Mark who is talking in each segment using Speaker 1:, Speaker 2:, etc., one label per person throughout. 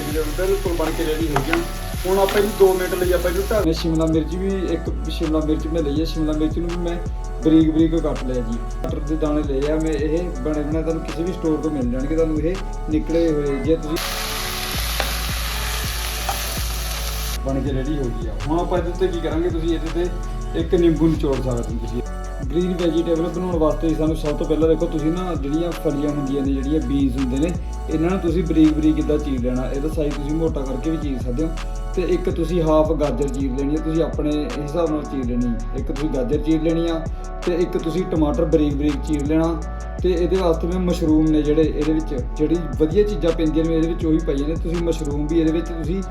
Speaker 1: Vegetable ਬਿਲਕੁਲ ਬਣ ਕੇ ready ਹੋ ਗਿਆ ਹੁਣ ਆਪਾਂ ਇਹਨੂੰ 2 ਮਿੰਟ ਲਈ ਆਪਾਂ ਇਹਨੂੰ ਢੱਕ ਸ਼ਿਮਲਾ ਮਿਰਚ ਵੀ ਇੱਕ ਸ਼ਿਮਲਾ ਮਿਰਚ ਮੈਂ ਲਈ ਹੈ, ਸ਼ਿਮਲਾ ਮਿਰਚ ਨੂੰ ਵੀ ਮੈਂ ਬਰੀਕ ਬਰੀਕ ਕੱਟ ਲਿਆ ਜੀ। ਮਟਰ ਦੇ ਦਾਣੇ ਲਏ ਆ, ਮੈਂ ਇਹ ਬਣੇ ਬਣਾ ਤੁਹਾਨੂੰ ਕਿਸੇ ਵੀ ਸਟੋਰ ਤੋਂ ਮਿਲ ਜਾਣਗੇ, ਤੁਹਾਨੂੰ ਇਹ ਨਿਕਲੇ ਹੋਏ ਜੇ ਤੁਸੀਂ ਬਣ ਕੇ ਰੈਡੀ ਹੋ ਗਈ ਆ। ਹੁਣ ਆਪਾਂ ਇਹਦੇ ਉੱਤੇ ਕੀ ਕਰਾਂਗੇ, ਤੁਸੀਂ ਇਹਦੇ ਤੇ ਇੱਕ ਨਿੰਬੂ ਨਿਚੋੜ ਸਕਦੇ ਹੋ ਤੁਸੀਂ। ਗ੍ਰੀਨ ਵੈਜੀਟੇਬਲ ਬਣਾਉਣ ਵਾਸਤੇ ਸਾਨੂੰ ਸਭ ਤੋਂ ਪਹਿਲਾਂ ਦੇਖੋ ਤੁਸੀਂ ਨਾ ਜਿਹੜੀਆਂ ਫਲੀਆਂ ਹੁੰਦੀਆਂ ਨੇ, ਜਿਹੜੀਆਂ ਬੀਨਸ ਹੁੰਦੇ ਨੇ, ਇਹਨਾਂ ਨੂੰ ਤੁਸੀਂ ਬਰੀਕ ਬਰੀਕ ਕਿੱਦਾਂ ਚੀਰ ਲੈਣਾ, ਇਹਦਾ ਸਾਈਜ਼ ਤੁਸੀਂ ਮੋਟਾ ਕਰਕੇ ਵੀ ਚੀਰ ਸਕਦੇ ਹੋ। ਤੇ ਇੱਕ ਤੁਸੀਂ ਹਾਫ ਗਾਜਰ ਚੀਰ ਲੈਣੀ ਹੈ, ਤੁਸੀਂ ਆਪਣੇ ਹਿਸਾਬ ਨਾਲ ਚੀਰ ਲੈਣੀ ਇੱਕ ਤੁਸੀਂ ਗਾਜਰ ਚੀਰ ਲੈਣੀ ਆ, ਤੇ ਇੱਕ ਤੁਸੀਂ ਟਮਾਟਰ ਬਰੀਕ ਬਰੀਕ ਚੀਰ ਲੈਣਾ। ਤੇ ਇਹਦੇ ਵਾਸਤੇ ਮੈਂ ਮਸ਼ਰੂਮ ਨੇ ਜਿਹੜੇ ਇਹਦੇ ਵਿੱਚ, ਜਿਹੜੀ ਵਧੀਆ ਚੀਜ਼ਾਂ ਪੈਂਦੀਆਂ ਨੇ, ਇਹਦੇ ਵਿੱਚ ਉਹੀ ਪਾਈਆਂ ਨੇ। ਤੁਸੀਂ ਮਸ਼ਰੂਮ ਵੀ ਇਹਦੇ ਵਿੱਚ ਤੁਸੀਂ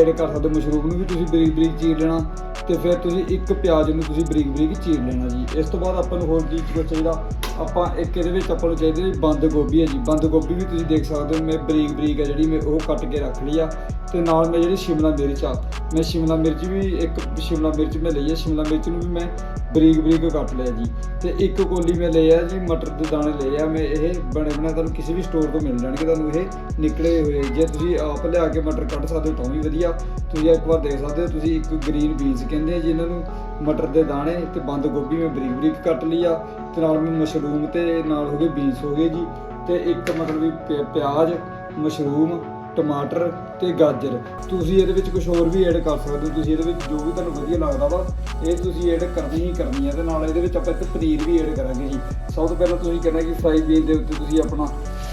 Speaker 1: ਐਡ ਕਰ ਸਕਦੇ ਹੋ, ਮਸ਼ਰੂਮ ਨੂੰ ਵੀ ਤੁਸੀਂ ਬਰੀਕ ਬਰੀਕ ਚੀਰ ਲੈਣਾ। ਤੇ ਫਿਰ ਤੁਸੀਂ ਇੱਕ ਪਿਆਜ਼ ਨੂੰ ਤੁਸੀਂ ਬਰੀਕ ਬਰੀਕ ਚੀਰ ਲੈਣਾ ਜੀ। ਇਸ ਤੋਂ ਬਾਅਦ ਆਪਾਂ ਨੂੰ ਹੋਰ ਕੀ ਕੁਛ ਚਾਹੀਦਾ? ਆਪਾਂ ਇੱਕ ਇਹਦੇ ਵਿੱਚ ਆਪਾਂ ਨੂੰ ਚਾਹੀਦੀ ਹੈ ਬੰਦ ਗੋਭੀ ਹੈ ਜੀ। ਬੰਦ ਗੋਭੀ ਵੀ ਤੁਸੀਂ ਦੇਖ ਸਕਦੇ ਹੋ, ਮੈਂ ਬਰੀਕ ਬਰੀਕ ਹੈ ਜਿਹੜੀ ਮੈਂ ਉਹ ਕੱਟ ਕੇ ਰੱਖ ਲਈ ਆ। ਤੇ ਨਾਲ ਮੈਂ ਜਿਹੜੀ ਸ਼ਿਮਲਾ ਮਿਰਚ ਆ, ਮੈਂ ਸ਼ਿਮਲਾ ਮਿਰਚ ਵੀ ਇੱਕ ਸ਼ਿਮਲਾ ਮਿਰਚ ਮੈਂ ਲਈ ਹੈ ਸ਼ਿਮਲਾ ਮਿਰਚ ਨੂੰ ਵੀ ਮੈਂ ਬਰੀਕ ਬਰੀਕ ਕੱਟ ਲਿਆ ਜੀ। ਤੇ ਇੱਕ ਕੋਲੀ ਮੈਂ ਲਿਆ ਜੀ, ਮਟਰ ਦੇ ਦਾਣੇ ਲਏ ਆ ਮੈਂ, ਇਹ ਬਣੇ ਬਣਾ ਤੁਹਾਨੂੰ ਕਿਸੇ ਵੀ ਸਟੋਰ ਤੋਂ ਮਿਲ ਜਾਣਗੇ, ਤੁਹਾਨੂੰ ਇਹ ਨਿਕਲੇ ਹੋਏ ਜੇ ਤੁਸੀਂ ਆਪ ਲਿਆ ਕੇ ਮਟਰ ਕੱਢ ਸਕਦੇ ਹੋ, ਤਾਂ ਵੀ ਵਧੀਆ। ਤੁਸੀਂ ਇੱਕ ਵਾਰ ਦੇਖ ਸਕਦੇ ਹੋ, ਤੁਸੀਂ ਇੱਕ ਗ੍ਰੀਨ ਬੀਨਸ ਕਹਿੰਦੇ ਆ ਜੀ ਇਹਨਾਂ ਨੂੰ, ਮਟਰ ਦੇ ਦਾਣੇ ਤੇ ਬੰਦ ਗੋਭੀ ਮੈਂ ਬਰੀਕ ਬਰੀਕ ਕੱਟ ਲਈ ਆ। ਤੇ ਨਾਲ ਮੈਂ ਮਸ਼ਰੂਮ ਤੇ ਨਾਲ ਹੋ ਗਏ ਬੀਨਸ ਹੋ ਗਏ ਜੀ। ਤੇ ਇੱਕ ਮਤਲਬ ਵੀ ਪਿ- ਪਿਆਜ਼, ਮਸ਼ਰੂਮ ਟਮਾਟਰ ਤੇ ਗਾਜਰ। ਤੁਸੀਂ ਇਹਦੇ ਵਿੱਚ ਕੁਝ ਹੋਰ ਵੀ ਐਡ ਕਰ ਸਕਦੇ ਹੋ। ਤੁਸੀਂ ਇਹਦੇ ਵਿੱਚ ਜੋ ਵੀ ਤੁਹਾਨੂੰ ਵਧੀਆ ਲੱਗਦਾ ਵਾ, ਇਹ ਤੁਸੀਂ ਐਡ ਕਰਨੀ ਹੀ ਕਰਨੀ ਹੈ ਤੇ ਨਾਲ ਇਹਦੇ ਵਿੱਚ ਆਪਾਂ ਇੱਥੇ ਪਨੀਰ ਵੀ ਐਡ ਕਰਾਂਗੇ ਜੀ। ਸਭ ਤੋਂ ਪਹਿਲਾਂ ਤੁਸੀਂ ਕਰਨਾ ਕਿ ਫਰਾਈ ਪੀਨ ਦੇ ਉੱਤੇ ਤੁਸੀਂ ਆਪਣਾ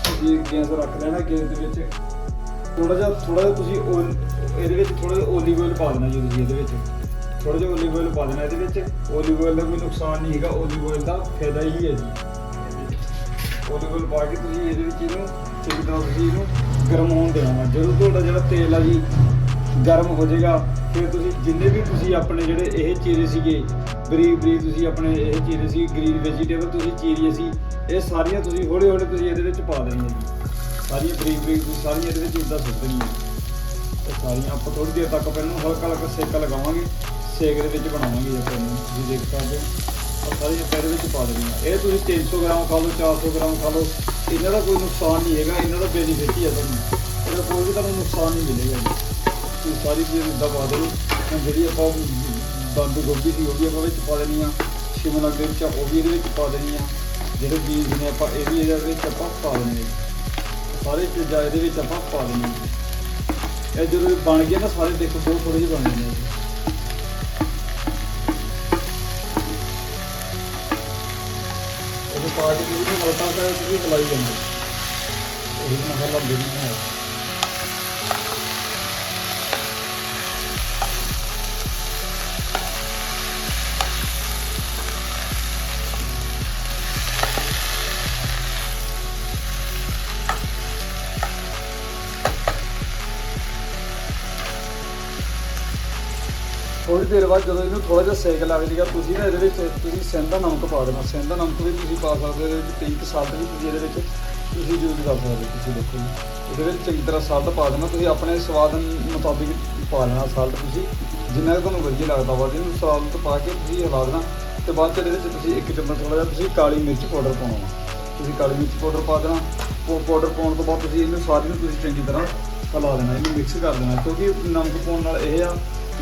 Speaker 1: ਤੁਸੀਂ ਗੈਸ ਰੱਖ ਲੈਣਾ ਗੈਸ ਦੇ ਵਿੱਚ। ਥੋੜਾ ਜਿਹਾ ਥੋੜਾ ਜਿਹਾ ਤੁਸੀਂ ਓਲ, ਇਹਦੇ ਵਿੱਚ ਥੋੜਾ ਜਿਹਾ ਓਲੀਵ ਓਇਲ ਪਾ ਦੇਣਾ ਜੀ ਤੁਸੀਂ ਇਹਦੇ ਵਿੱਚ। ਥੋੜਾ ਜਿਹਾ ਓਲੀਵ ਓਇਲ ਪਾ ਦੇਣਾ ਇਹਦੇ ਵਿੱਚ। ਓਲੀਵ ਓਇਲ ਦਾ ਕੋਈ ਨੁਕਸਾਨ ਨਹੀਂ ਹੈਗਾ ਓਲੀਵ ਓਇਲ ਦਾ ਫਾਇਦਾ ਹੀ ਹੈ ਜੀ। ਓਲੀਵ ਓਇਲ ਪਾ ਕੇ ਤੁਸੀਂ ਇਹਦੇ ਵਿੱਚ ਇਹਨੂੰ, ਚੰਗੀ ਤਰ੍ਹਾਂ ਤੁਸੀਂ ਇਹਨੂੰ ਗਰਮ ਹੋਣ ਦੇਣਾ ਜਦੋਂ ਤੁਹਾਡਾ ਜਿਹੜਾ ਤੇਲ ਆ ਜੀ ਗਰਮ ਹੋ ਜਾਏਗਾ, ਫਿਰ ਤੁਸੀਂ ਜਿੰਨੇ ਵੀ ਤੁਸੀਂ ਆਪਣੇ ਜਿਹੜੇ ਇਹ ਚੀਰੇ ਸੀਗੇ, ਬਰੀਕ ਬਰੀਕ ਤੁਸੀਂ ਆਪਣੇ ਇਹ ਚੀਰੇ ਸੀ, ਗ੍ਰੀਨ ਵੈਜੀਟੇਬਲ ਤੁਸੀਂ ਚੀਰੀਏ ਸੀ, ਇਹ ਸਾਰੀਆਂ ਤੁਸੀਂ ਹੌਲੀ ਹੌਲੀ ਤੁਸੀਂ ਇਹਦੇ ਵਿੱਚ ਪਾ ਦੇਣੀਆਂ ਜੀ। ਸਾਰੀਆਂ ਬਰੀਕ ਬਰੀਕ ਤੁਸੀਂ ਸਾਰੀਆਂ ਇਹਦੇ ਵਿੱਚ ਇਦਾਂ ਸੁੱਟ ਦੇਣੀਆਂ। ਤੇ ਸਾਰੀਆਂ ਆਪਾਂ ਥੋੜੀ ਦੇਰ ਤੱਕ ਪਹਿਲਾਂ ਹਲਕਾ ਹਲਕਾ ਸੇਕਾ ਲਗਾਵਾਂਗੇ। ਸੇਕ ਦੇ ਵਿੱਚ ਬਣਾਵਾਂਗੇ ਜੇ ਤੁਹਾਨੂੰ ਤੁਸੀਂ ਦੇਖ ਸਕਦੇ ਹੋ। ਆਹ ਸਾਰੀਆਂ ਇਹਦੇ ਵਿੱਚ ਪਾ ਦੇਣੀਆਂ ਇਹ ਤੁਸੀਂ 300 ਗ੍ਰਾਮ ਖਾ ਲਓ 400 ਗ੍ਰਾਮ ਖਾ ਲਓ। ਇਹਨਾਂ ਦਾ ਕੋਈ ਨੁਕਸਾਨ ਨਹੀਂ ਹੈਗਾ, ਇਹਨਾਂ ਦਾ ਬੈਨੀਫਿਟ ਹੀ ਹੈ ਤੁਹਾਨੂੰ। ਇਹਦਾ ਕੋਈ ਵੀ ਤੁਹਾਨੂੰ ਨੁਕਸਾਨ ਨਹੀਂ ਮਿਲੇਗਾ। ਤੁਸੀਂ ਸਾਰੀ ਚੀਜ਼ ਇਦਾਂ ਪਾ ਦਿਓ। ਹੁਣ ਜਿਹੜੀ ਆਪਾਂ ਬੰਦ ਗੋਭੀ ਸੀ ਉਹ ਵੀ ਆਪਾਂ ਵਿੱਚ ਪਾ ਦੇਣੀ ਆ, ਸ਼ਿਮਲਾ ਮਿਰਚ ਆ, ਉਹ ਵੀ ਇਹਦੇ ਵਿੱਚ ਪਾ ਦੇਣੀ ਆ। ਜਿਹੜੇ ਬੀਜ ਨੇ ਆਪਾਂ, ਇਹ ਵੀ ਇਹਦੇ ਵਿੱਚ ਆਪਾਂ ਪਾ ਦੇਣੇ ਆ। ਸਾਰੇ ਚੀਜ਼ਾਂ ਇਹਦੇ ਵਿੱਚ ਆਪਾਂ ਪਾ ਦੇਣੀਆਂ। ਇਹ ਜਦੋਂ ਬਣ ਗਿਆ ਨਾ, ਸਾਰੇ ਦੇਖੋ, ਬਹੁਤ ਥੋੜੇ ਜਿਹੇ ਬਣ ਜਾਂਦੇ ਆ। ਉਹ ਪਾ ਕੇ ਤੁਸੀਂ ਹਲਕਾ ਕਰ ਤੁਸੀਂ ਹਲਾਈ ਜਾਂਦੇ ਇਹ ਮਸਾਲਾ ਬੇੜੀ ਹੈ ਦੇਰ ਬਾਅਦ ਜਦੋਂ ਇਹਨੂੰ ਥੋੜਾ ਜਿਹਾ ਸੇਕ ਲੱਗ ਜਾਏਗਾ ਤੁਸੀਂ ਨਾ ਇਹਦੇ ਵਿੱਚ ਤੁਸੀਂ ਸਿੰਦਾ ਨਮਕ ਪਾ ਦੇਣਾ। ਸਿੰਦਾ ਨਮਕ ਵੀ ਤੁਸੀਂ ਪਾ ਸਕਦੇ ਹੋ, ਇਹਦੇ ਵਿੱਚ ਪਿੰਕ ਸਾਲਟ ਵੀ ਤੁਸੀਂ ਇਹਦੇ ਵਿੱਚ ਤੁਸੀਂ ਯੂਜ਼ ਕਰ ਸਕਦੇ ਹੋ, ਤੁਸੀਂ ਦੇਖੋ ਇਹਦੇ ਵਿੱਚ ਚੰਗੀ ਤਰ੍ਹਾਂ ਸਾਲਟ ਪਾ ਦੇਣਾ, ਤੁਸੀਂ ਆਪਣੇ ਸਵਾਦ ਮੁਤਾਬਿਕ ਪਾ ਲੈਣਾ ਸਾਲਟ ਤੁਸੀਂ। ਜਿੰਨਾ ਕੁ ਤੁਹਾਨੂੰ ਵਧੀਆ ਲੱਗਦਾ ਵਾ, ਜਿਹਨੂੰ ਸਾਲਟ ਪਾ ਕੇ ਤੁਸੀਂ ਹਿਲਾ ਦੇਣਾ। ਤੇ ਬਾਅਦ ਚ ਇਹਦੇ ਵਿੱਚ ਤੁਸੀਂ ਇੱਕ ਚਮਚ ਥੋੜਾ ਜਿਹਾ ਤੁਸੀਂ ਕਾਲੀ ਮਿਰਚ ਪਾਊਡਰ ਪਾਉਣਾ ਤੁਸੀਂ ਕਾਲੀ ਮਿਰਚ ਪਾਊਡਰ ਪਾ ਦੇਣਾ। ਉਹ ਪਾਊਡਰ ਪਾਉਣ ਤੋਂ ਬਾਅਦ ਤੁਸੀਂ ਇਹਨੂੰ ਸਾਰੀ ਨੂੰ ਤੁਸੀਂ ਚੰਗੀ ਤਰ੍ਹਾਂ ਹਿਲਾ ਦੇਣਾ, ਇਹਨੂੰ ਮਿਕਸ ਕਰ ਦੇਣਾ। ਕਿਉਂਕਿ ਨਮਕ ਪਾਉਣ ਨਾਲ ਇਹ ਆ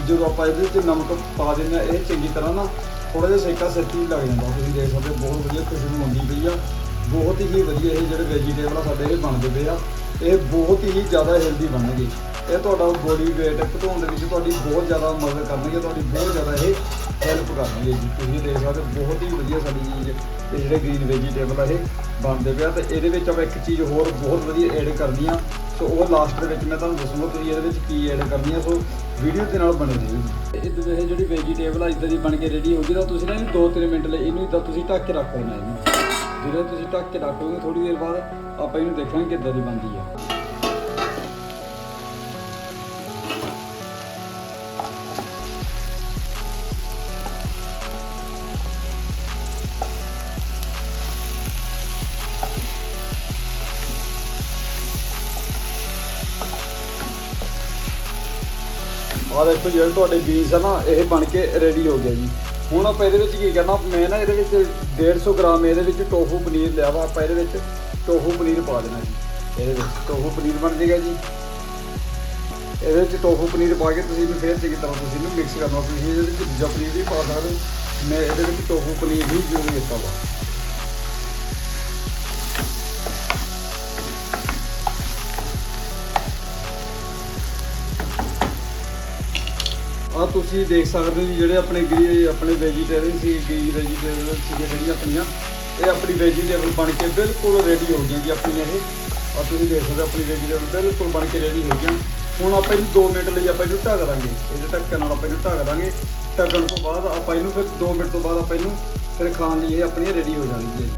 Speaker 1: ਜਦੋਂ ਆਪਾਂ ਇਹਦੇ ਵਿੱਚ ਨਮਕ ਪਾ ਦਿੰਦੇ ਆ ਇਹ ਚੰਗੀ ਤਰ੍ਹਾਂ ਨਾ ਥੋੜਾ ਜਿਹਾ ਸੇਕਾ ਸੱਚੀ ਲੱਗ ਜਾਂਦਾ। ਤੁਸੀਂ ਦੇਖ ਸਕਦੇ ਹੋ, ਬਹੁਤ ਵਧੀਆ ਖੁਸ਼ਬੂ ਆਉਂਦੀ ਪਈ ਆ। ਬਹੁਤ ਹੀ ਵਧੀਆ ਇਹ ਜਿਹੜੇ ਵੈਜੀਟੇਬਲ ਆ, ਸਾਡੇ ਇਹ ਬਣਦੇ ਪਏ ਆ। ਇਹ ਬਹੁਤ ਹੀ ਜ਼ਿਆਦਾ ਹੈਲਦੀ ਬਣਨਗੇ। ਇਹ ਤੁਹਾਡਾ ਬੋਡੀ weight ਘਟਾਉਣ ਦੇ ਵਿੱਚ ਤੁਹਾਡੀ ਬਹੁਤ ਜ਼ਿਆਦਾ ਮਦਦ ਕਰਨਗੇ, ਤੁਹਾਡੀ ਬਹੁਤ ਜ਼ਿਆਦਾ ਇਹ ਹੈਲਪ ਕਰਨਗੇ ਜੀ। ਤੁਸੀਂ ਦੇਖ ਸਕਦੇ ਹੋ, ਬਹੁਤ ਹੀ ਵਧੀਆ ਸਾਡੀ ਚੀਜ਼ ਇਹ ਜਿਹੜੇ ਗ੍ਰੀਨ ਵੈਜੀਟੇਬਲ ਆ ਇਹ ਬਣਦੇ ਪਿਆ ਤੇ ਇਹਦੇ ਵਿੱਚ ਆਪਾਂ ਇੱਕ ਚੀਜ਼ ਹੋਰ ਬਹੁਤ ਵਧੀਆ ਐਡ ਕਰਨੀ ਆ। ਸੋ ਉਹ ਲਾਸਟ ਦੇ ਵਿੱਚ ਮੈਂ ਤੁਹਾਨੂੰ ਦੱਸੂਗਾ ਤੁਸੀਂ ਇਹਦੇ ਵਿੱਚ ਕੀ ਐਡ ਕਰਨੀ ਆ। ਸੋ ਵੀਡੀਓ ਦੇ ਨਾਲ ਬਣੇ ਰਹੋ ਜੀ। ਦੇ ਇਹ ਜਿਹੜੀ ਵੈਜੀਟੇਬਲ ਆ ਇਦਾਂ ਦੀ ਬਣ ਕੇ ਰੈਡੀ ਹੋ ਗਈ, ਤਾਂ ਤੁਸੀਂ ਨਾ ਇਹਨੂੰ 2-3 ਮਿੰਟ ਲਈ ਇਹਨੂੰ ਇਦਾਂ ਤੁਸੀਂ ਢੱਕ ਕੇ ਰੱਖ ਦੇਣਾ ਇਹਨੂੰ ਜਦੋਂ ਤੁਸੀਂ ਢੱਕ ਕੇ ਰੱਖੋਗੇ ਥੋੜੀ ਦੇਰ ਬਾਅਦ ਆਪਾਂ ਇਹਨੂੰ ਦੇਖਾਂਗੇ ਕਿੱਦਾਂ ਦੀ ਬਣਦੀ ਆ। ਆਹ ਦੇਖੋ ਜਿਹੜੇ ਤੁਹਾਡੇ ਬੀਜ ਆ ਨਾ, ਇਹ ਬਣ ਕੇ ਰੈਡੀ ਹੋ ਗਿਆ ਜੀ। ਹੁਣ ਆਪਾਂ ਇਹਦੇ ਵਿੱਚ ਕੀ ਕਰਨਾ, ਮੈਂ ਨਾ ਇਹਦੇ ਵਿੱਚ 150 ਗ੍ਰਾਮ ਇਹਦੇ ਵਿੱਚ ਟੋਫੂ ਪਨੀਰ ਲਿਆ ਵਾ, ਆਪਾਂ ਇਹਦੇ ਵਿੱਚ ਟੋਫੂ ਪਨੀਰ ਪਾ ਦੇਣਾ ਜੀ। ਇਹਦੇ ਵਿੱਚ ਟੋਫੂ ਪਨੀਰ ਬਣ ਜਾਏਗਾ ਜੀ। ਇਹਦੇ ਵਿੱਚ ਟੋਫੂ ਪਨੀਰ ਪਾ ਕੇ ਤੁਸੀਂ ਇਹਨੂੰ ਫੇਰ ਚੰਗੀ ਤਰ੍ਹਾਂ ਤੁਸੀਂ ਇਹਨੂੰ ਮਿਕਸ ਕਰਨਾ, ਤੁਸੀਂ ਇਹਦੇ ਵਿੱਚ ਦੂਜਾ ਪਨੀਰ ਵੀ ਪਾ ਸਕਦੇ ਹੋ। ਮੈਂ ਇਹਦੇ ਵਿੱਚ ਟੋਫੂ ਪਨੀਰ ਵੀ ਯੂਜ਼ ਦਿੱਤਾ ਵਾ। ਆ ਤੁਸੀਂ ਦੇਖ ਸਕਦੇ ਹੋ ਜੀ ਜਿਹੜੇ ਆਪਣੇ ਗਰੀ ਆਪਣੇ ਵੈਜੀਟੇਰੀਅਨ ਸੀ ਗਰੀ ਵੈਜੀਟੇਰੀਅਨ ਸੀ ਜਿਹੜੀਆਂ ਆਪਣੀਆਂ, ਇਹ ਆਪਣੀ ਵੈਜੀਟੇਬਲ ਬਣ ਕੇ ਬਿਲਕੁਲ ਰੈਡੀ ਹੋ ਗਈਆਂ ਜੀ ਆਪਣੀਆਂ ਇਹ। ਆ ਤੁਸੀਂ ਦੇਖ ਸਕਦੇ ਆਪਣੀ ਵੈਜੀਟੇਬਲ ਬਿਲਕੁਲ ਬਣ ਕੇ ਰੈਡੀ ਹੋ ਗਈਆਂ। ਹੁਣ ਆਪਾਂ ਇਹਨੂੰ 2 ਮਿੰਟ ਲਈ ਆਪਾਂ ਇਹਨੂੰ ਢੱਕ ਦਾਂਗੇ। ਇਹਦੇ ਢੱਕਣ ਨਾਲ ਆਪਾਂ ਇਹਨੂੰ ਢੱਕ ਦਾਂਗੇ। ਢੱਕਣ ਤੋਂ ਬਾਅਦ ਆਪਾਂ ਇਹਨੂੰ ਫਿਰ 2 ਮਿੰਟ ਤੋਂ ਬਾਅਦ ਆਪਾਂ ਇਹਨੂੰ ਫਿਰ ਖਾਣ ਲਈ ਇਹ ਆਪਣੀ ਰੈਡੀ ਹੋ ਜਾਣਗੀ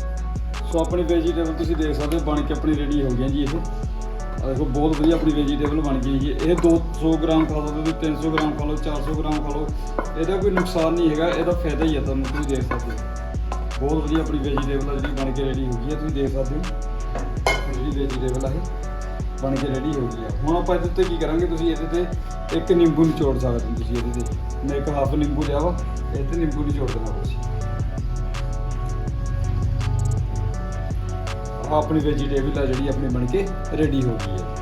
Speaker 1: ਸੋ ਆਪਣੀ ਵੈਜੀਟੇਬਲ ਤੁਸੀਂ ਦੇਖ ਸਕਦੇ ਹੋ ਬਣ ਕੇ ਆਪਣੀ ਰੈਡੀ ਹੋ ਗਈਆਂ ਜੀ ਇਹ। ਦੇਖੋ, ਬਹੁਤ ਵਧੀਆ ਆਪਣੀ ਵੈਜੀਟੇਬਲ ਬਣ ਗਈ ਜੀ। ਇਹ 200 ਗ੍ਰਾਮ ਖਾ ਲਓ, ਤੁਸੀਂ 300 ਗ੍ਰਾਮ ਖਾ ਲਓ 400 ਗ੍ਰਾਮ ਖਾ ਲਓ। ਇਹਦਾ ਕੋਈ ਨੁਕਸਾਨ ਨਹੀਂ ਹੈਗਾ, ਇਹਦਾ ਫਾਇਦਾ ਹੀ ਹੈ ਤੁਹਾਨੂੰ, ਤੁਸੀਂ ਦੇਖ ਸਕਦੇ ਹੋ। ਬਹੁਤ ਵਧੀਆ ਆਪਣੀ ਵੈਜੀਟੇਬਲ ਆ ਜਿਹੜੀ ਬਣ ਕੇ ਰੈਡੀ ਹੋ ਗਈ ਹੈ ਤੁਸੀਂ ਦੇਖ ਸਕਦੇ ਹੋ। ਜਿਹੜੀ ਵੈਜੀਟੇਬਲ ਆ ਇਹ ਬਣ ਕੇ ਰੈਡੀ ਹੋ ਗਈ ਹੈ ਹੁਣ ਆਪਾਂ ਇਹਦੇ ਉੱਤੇ ਕੀ ਕਰਾਂਗੇ, ਤੁਸੀਂ ਇਹਦੇ ਤੇ ਇੱਕ ਨਿੰਬੂ ਨਿਚੋੜ ਸਕਦੇ ਹੋ, ਤੁਸੀਂ ਇਹਦੇ ਤੇ। ਮੈਂ ਇੱਕ ਹਾਫ ਨਿੰਬੂ ਲਿਆ ਵਾ, ਇਹਦੇ ਤੇ ਨਿੰਬੂ ਨਿਚੋੜ ਦੇਣਾ ਤੁਸੀਂ ਆਪਣੀ ਵੈਜੀਟੇਬਲ ਆ ਜਿਹੜੀ ਆਪਣੀ ਬਣ ਕੇ ਰੈਡੀ ਹੋ ਗਈ ਹੈ।